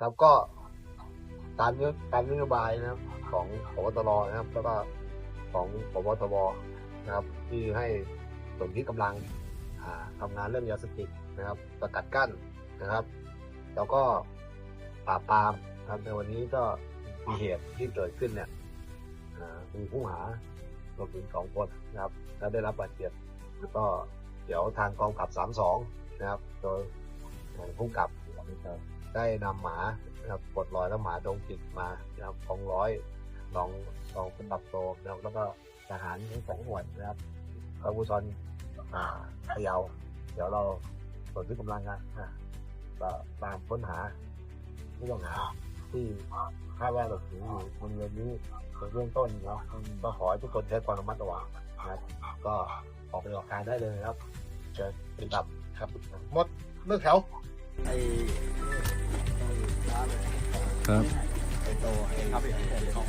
ครับก็ตามนโยตามนโยบายนะครับ ของพบตรนะครับ แล้วก็ของพบทบนะครับ ที่ให้ส่วนที่กำลังอ่าทำงานเรื่องยาเสพติดนะครับสกัดกั้นนะครับ แล้วก็ปราบปรามนะครับในวันนี้ก็มีเหตุที่เกิดขึ้นเนี่ยอ่ามีผู้หารวมถึงสองคนนะครับ แล้วได้รับบาดเจ็บแล้วก็เดี๋ยวทางกองกับสามสองนะครับ โดยผู้กำกับ ได้นำหมานะครับปลดลอยแล้วหมาดงจิตมานะครับกองร้อยรองรองเป็นดับโตนะครับแล้วก็ทหารทั้งสองหน่วยนะครับพระบุซอนอ่าพะเยาเดี๋ยวเราส่วนที่กำลังงานก็ตามค้นหาผู้ต้องหาที่คาดว่าหลบหนีอยู่บริเวณนี้ในเบื้องต้นเนาะก็ขอให้ทุกคนใช้ความระมัดระวังนะครับก็ออกไปออกการได้เลยครับเชิญติดตามครับหมดเลือกแถวไอ ครับ ไอโตไอครับไอของ